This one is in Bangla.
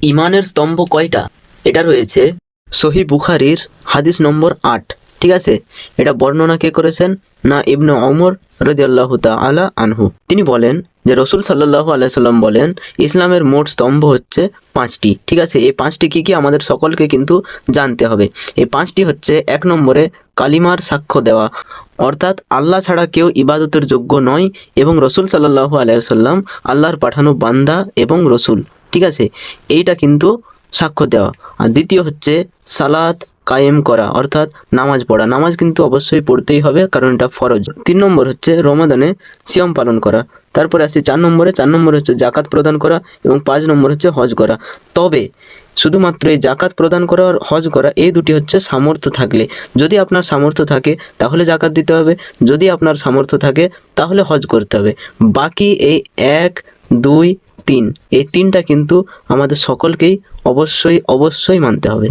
ইমানের স্তম্ভ কয়টা? এটা রয়েছে সহি বুখারির হাদিস নম্বর আট, ঠিক আছে? এটা বর্ণনা কে করেছেন? না ইবনু অমর রদিয়াল্লাহ আলা আনহু। তিনি বলেন যে রসুল সাল্লাহ আলাইসাল্লাম বলেন, ইসলামের মোট স্তম্ভ হচ্ছে পাঁচটি, ঠিক আছে? এই পাঁচটি কি কি আমাদের সকলকে কিন্তু জানতে হবে। এই পাঁচটি হচ্ছে এক নম্বরে কালিমার সাক্ষ্য দেওয়া, অর্থাৎ আল্লাহ ছাড়া কেউ ইবাদতের যোগ্য নয় এবং রসুল সাল্লাহ আলাইসাল্লাম আল্লাহর পাঠানো বান্দা এবং রসুল। ঠিক আছে? এইটা কিন্তু সাক্ষ্য দেওয়া। আর দ্বিতীয় হচ্ছে সালাত কায়েম করা, অর্থাৎ নামাজ পড়া। নামাজ কিন্তু অবশ্যই পড়তেই হবে, কারণ এটা ফরজ। তিন নম্বর হচ্ছে রমাদানে সিয়াম পালন করা। তারপরে আসি চার নম্বরে। চার নম্বর হচ্ছে জাকাত প্রদান করা এবং পাঁচ নম্বর হচ্ছে হজ করা। তবে শুধুমাত্র এই জাকাত প্রদান করা আর হজ করা, এই দুটি হচ্ছে সামর্থ্য থাকলে। যদি আপনার সামর্থ্য থাকে, তাহলে জাকাত দিতে হবে। যদি আপনার সামর্থ্য থাকে, তাহলে হজ করতে হবে। বাকি এই এক, দুই, তিন, এই তিনটা কিন্তু আমাদের সকলকেই অবশ্যই অবশ্যই মানতে হবে।